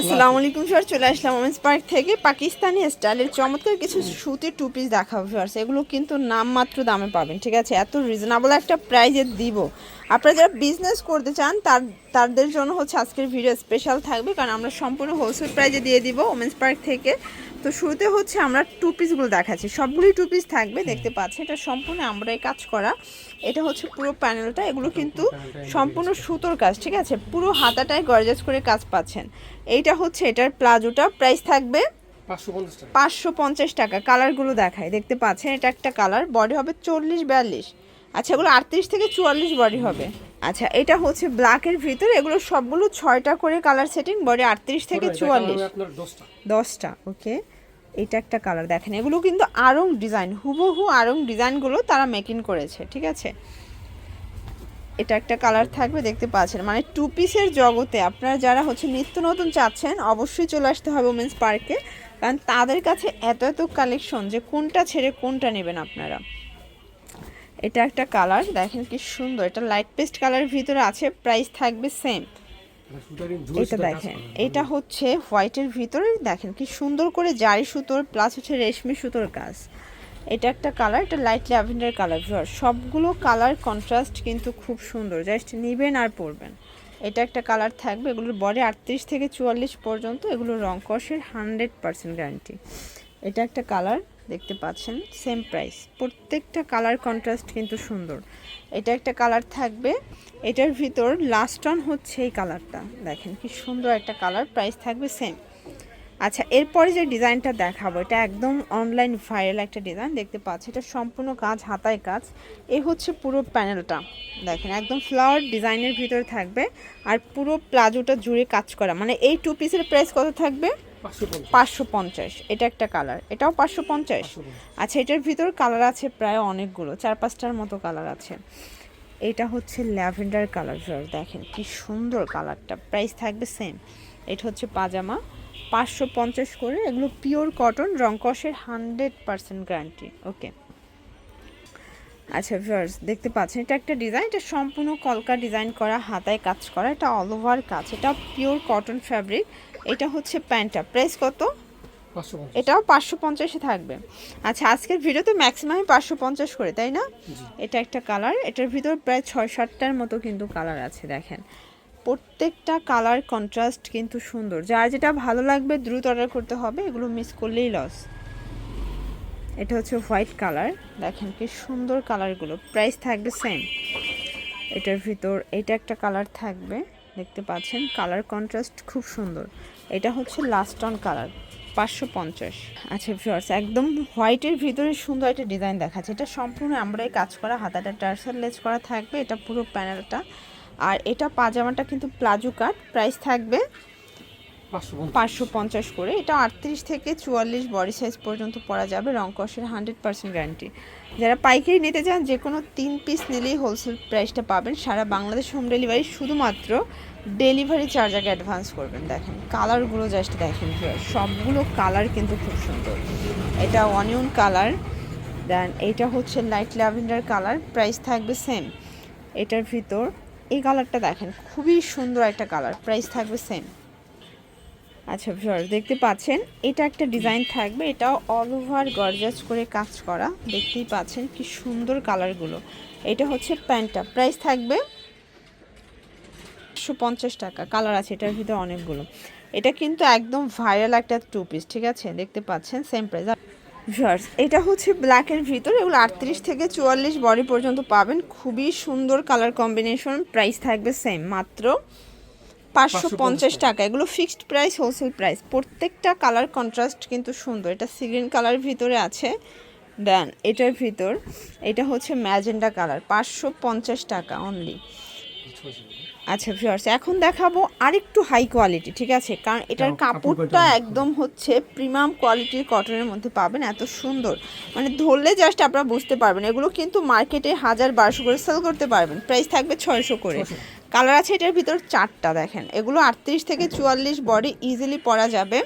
আসসালামু আলাইকুম স্যার চলে আসলাম ওমেন্স পার্ক থেকে। পাকিস্তানি স্টাইলের চমৎকার কিছু সুতির টু পিস দেখাবো স্যার এগুলো কিন্তু নামমাত্র দামে পাবেন ঠিক আছে? এত রিজনেবল একটা প্রাইজে দিব। আপনারা যারা বিজনেস করতে চান তার তাদের জন্য হচ্ছে আজকের ভিডিও স্পেশাল থাকবে কারণ আমরা সম্পূর্ণ হোলসেল প্রাইজে দিয়ে দিব ওমেন্স পার্ক থেকে। তো শুরুতে হচ্ছে আমরা টু পিসগুলো দেখাচ্ছি। সবগুলোই টু পিস থাকবে দেখতে পাচ্ছি এটা সম্পূর্ণ আমরাই কাজ করা। এটা হচ্ছে পুরো প্যানেলটা এগুলো কিন্তু সম্পূর্ণ সুতোর কাজ ঠিক আছে? পুরো হাতাটায় গর্জাস করে কাজ পাচ্ছেন। এইটা হচ্ছে এটার প্লাজোটা প্রাইস থাকবে পাঁচশো পঞ্চাশ টাকা। কালারগুলো দেখায় দেখতে পাচ্ছেন এটা একটা কালার বডি হবে চল্লিশ বিয়াল্লিশ আচ্ছা এগুলো আটত্রিশ থেকে চুয়াল্লিশ বডি হবে। আচ্ছা এটা হচ্ছে ব্ল্যাকের ভিতরে এগুলো সবগুলো ছয়টা করে কালার সেটিং বডি আটত্রিশ থেকে চুয়াল্লিশ। দশটা। ওকে এটা একটা কালার দেখেন, এগুলো কিন্তু আরং ডিজাইন হুবহু আরং ডিজাইনগুলো তারা মেকিং করেছে, ঠিক আছে? এটা একটা কালার থাকবে, দেখতে পাচ্ছেন। মানে টু পিসের জগতে আপনারা যারা হচ্ছে নিত্য নতুন চাচ্ছেন, অবশ্যই চলে আসতে হবে ওমেন্স পার্কে কারণ তাদের কাছে এত এত কালেকশন যে কোনটা ছেড়ে কোনটা নেবেন আপনারা। এটা একটা কালার দেখেন কি সুন্দর। এটা লাইট পেস্ট কালারের ভিতরে আছে প্রাইস থাকবে সেম এটা দেখেন এটা হচ্ছে হোয়াইটের ভিতরে দেখেন কি সুন্দর করে জারি সুতোর প্লাস হচ্ছে রেশমি সুতোর কাজ। এটা একটা কালার এটা লাইট ল্যাভেন্ডার কালার সবগুলো কালার কন্ট্রাস্ট কিন্তু খুব সুন্দর জাস্ট নেবেন আর পরবেন। এটা একটা কালার থাকবে এগুলোর বডি আটত্রিশ থেকে চুয়াল্লিশ পর্যন্ত এগুলো রং কষের হান্ড্রেড পার্সেন্ট গ্যারান্টি এটা একটা কালার দেখতে পাচ্ছেন সেম প্রাইস প্রত্যেকটা কালার কন্ট্রাস্ট কিন্তু সুন্দর। এটা একটা কালার থাকবে। এটার ভিতর লাস্ট অন হচ্ছে এই কালারটা দেখেন কি সুন্দর একটা কালার প্রাইস থাকবে সেম আচ্ছা এরপরে যে ডিজাইনটা দেখাবো, এটা একদম অনলাইন ভাইরাল একটা ডিজাইন দেখতে পাচ্ছি এটা সম্পূর্ণ কাজ, হাতায় কাজ। এ হচ্ছে পুরো প্যানেলটা দেখেন, একদম ফ্লাওয়ার ডিজাইনের ভিতরে থাকবে। আর পুরো প্লাজোটা জুড়ে কাজ করা। মানে এই টু পিসের প্রাইস কত থাকবে? পাঁচশো পঞ্চাশ। এটা একটা কালার এটাও পাঁচশো পঞ্চাশ? আচ্ছা এটার ভিতর কালার আছে প্রায় অনেকগুলো চার পাঁচটার মতো কালার আছে। এটা হচ্ছে ল্যাভেন্ডার কালার দেখেন কি সুন্দর কালারটা প্রাইস থাকবে সেম এটা হচ্ছে পাজামা পাঁচশো পঞ্চাশ করে। এগুলো পিওর কটন রংকসের হান্ড্রেড পার্সেন্ট গ্যারান্টি ওকে আচ্ছা ভিউয়ার্স দেখতে পাচ্ছেন এটা একটা ডিজাইন এটা সম্পূর্ণ কলকা ডিজাইন করা হাতায় কাজ করা এটা অল ওভার কাজ। এটা পিওর কটন ফ্যাব্রিক এটা হচ্ছে প্যান্টটা। প্রাইস কত? এটাও পাঁচশো পঞ্চাশে থাকবে। আচ্ছা আজকের ভিডিওতে ম্যাক্সিমাম পাঁচশো পঞ্চাশ করে তাই না? এটা একটা কালার। এটার ভিতর প্রায় ছয় সাতটার মতো কিন্তু কালার আছে দেখেন। প্রত্যেকটা কালার কন্ট্রাস্ট কিন্তু সুন্দর। যার যেটা ভালো লাগবে দ্রুত অর্ডার করতে হবে এগুলো মিস করলেই লস। এটা হচ্ছে হোয়াইট কালার। দেখেন কি সুন্দর কালারগুলো। প্রাইস থাকবে সেম। এটার ভিতর এটা একটা কালার থাকবে। দেখতে পাচ্ছেন। কালার কন্ট্রাস্ট খুব সুন্দর। এটা হচ্ছে লাস্ট অন কালার পাঁচশো পঞ্চাশ। আচ্ছা ফিওর্স একদম হোয়াইটের ভিতরে সুন্দর একটা ডিজাইন দেখাচ্ছে। এটা সম্পূর্ণ আমরাই কাজ করা, হাতাটা টার্সার লেজ করা থাকবে, এটা পুরো প্যানেলটা আর এটা পাজামাটা কিন্তু প্লাজো কাট প্রাইস থাকবে পাঁচশো পঞ্চাশ। করে। এটা আটত্রিশ থেকে চুয়াল্লিশ বডি সাইজ পর্যন্ত পরা যাবে রং কষের হান্ড্রেড পার্সেন্ট গ্যারান্টি যারা পাইকারি নিতে চান, যে কোনো তিন পিস নিলেই হোলসেল প্রাইসটা পাবেন। সারা বাংলাদেশ হোম ডেলিভারি শুধুমাত্র ডেলিভারি চার্জ আগে অ্যাডভান্স করবেন। দেখেন কালারগুলো জাস্ট দেখেন সবগুলো কালার কিন্তু খুব সুন্দর। এটা অনিয়ন কালার দেন এইটা হচ্ছে লাইট ল্যাভেন্ডার কালার প্রাইস থাকবে সেম এটার ভিতর, এই কালারটা দেখেন, খুবই সুন্দর একটা কালার প্রাইস থাকবে সেম আচ্ছা ভিউয়ার্স দেখতে পাচ্ছেন, এটা একটা ডিজাইন থাকবে এটাও অল ওভার গর্জাস করে কাজ করা, দেখতেই পাচ্ছেন কি সুন্দর কালারগুলো এটা হচ্ছে প্যান্টটা প্রাইস থাকবে একশো পঞ্চাশ টাকা কালার আছে এটার ভিতরে অনেকগুলো। এটা কিন্তু একদম ভাইরাল একটা টু পিস ঠিক আছে? দেখতে পাচ্ছেন সেম প্রাইস ভিউয়ার্স এটা হচ্ছে ব্ল্যাকের ভিতর, এগুলো আটত্রিশ থেকে চুয়াল্লিশ বডি পর্যন্ত পাবেন, খুবই সুন্দর কালার কম্বিনেশন প্রাইস থাকবে সেম মাত্র পাঁচশো পঞ্চাশ টাকা। এগুলো ফিক্সড প্রাইস হোলসেল প্রাইস প্রত্যেকটা কালার কন্ট্রাস্ট কিন্তু সুন্দর। এটা সিগ্রিন কালার ভিতরে আছে। দেন এটার ভিতর। এটা হচ্ছে ম্যাজেন্ডা কালার পাঁচশো পঞ্চাশ টাকা অনলি আচ্ছা ভিউয়ার্স এখন দেখাবো আরেকটু হাই কোয়ালিটি ঠিক আছে? কারণ এটার কাপড়টা কাপড়টা একদম হচ্ছে প্রিমিয়াম কোয়ালিটির কটনের মধ্যে পাবেন এত সুন্দর। মানে ধরলে জাস্ট আপনারা বুঝতে পারবেন। এগুলো কিন্তু মার্কেটে হাজার বারোশো করে সেল করতে পারবেন। প্রাইস থাকবে ছয়শো করে। কালার আছে এটার ভিতর চারটা দেখেন। এগুলো আটত্রিশ থেকে চুয়াল্লিশ বডি ইজিলি পরা যাবে।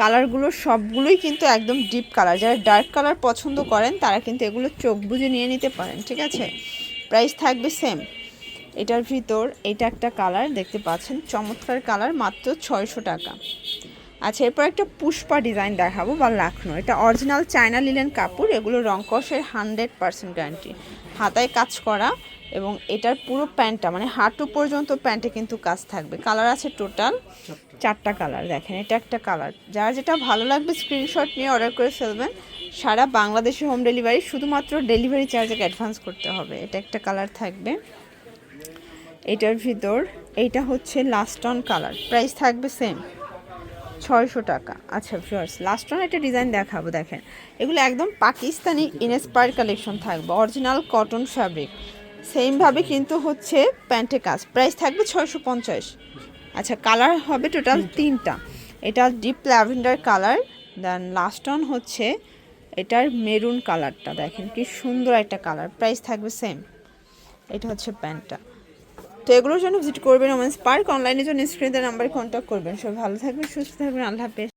কালারগুলো সবগুলোই কিন্তু একদম ডিপ কালার যারা ডার্ক কালার পছন্দ করেন, তারা কিন্তু এগুলো চোখ বুজে নিয়ে নিতে পারেন, ঠিক আছে? প্রাইস থাকবে সেম এটার ভিতর এটা একটা কালার দেখতে পাচ্ছেন, চমৎকার কালার মাত্র ছয়শো টাকা। আচ্ছা এরপর একটা পুষ্পা ডিজাইন দেখাবো বা লাখনো। এটা অরিজিনাল চায়না লিলেন কাপড়, এগুলো রংকসের হান্ড্রেড পার্সেন্ট গ্যারান্টি হাতায় কাজ করা এবং এটার পুরো প্যান্টটা মানে হাঁটু পর্যন্ত প্যান্টে কিন্তু কাজ থাকবে। কালার আছে টোটাল চারটা কালার, দেখেন এটা একটা কালার। যার যেটা ভালো লাগবে স্ক্রিনশট নিয়ে অর্ডার করে ফেলবেন। সারা বাংলাদেশে হোম ডেলিভারি, শুধুমাত্র ডেলিভারি চার্জে অ্যাডভান্স করতে হবে। এটা একটা কালার থাকবে। এটার ভিতর, এইটা হচ্ছে লাস্ট অন কালার প্রাইস থাকবে সেম ছয়শো টাকা। আচ্ছা ভিউয়ার্স লাস্ট অন একটা ডিজাইন দেখাবো, দেখেন। এগুলো একদম পাকিস্তানি ইনস্পায়ার কালেকশন থাকবে অরিজিনাল কটন ফ্যাব্রিক সেমভাবে কিন্তু হচ্ছে প্যান্টে কাজ প্রাইস থাকবে ছয়শো পঞ্চাশ। আচ্ছা কালার হবে টোটাল তিনটা। এটা deep lavender colour then last one হচ্ছে এটার মেরুন কালারটা দেখেন কি সুন্দর একটা কালার প্রাইস থাকবে সেম এটা হচ্ছে প্যান্টটা তো এগুলোর জন্য ভিজিট করবেন ওমেন্স পার্ক। অনলাইনের জন্য স্ক্রিনের নাম্বারে কন্ট্যাক্ট করবেন। সব ভালো থাকবেন, সুস্থ থাকবেন। আল্লাহ হাফেজ।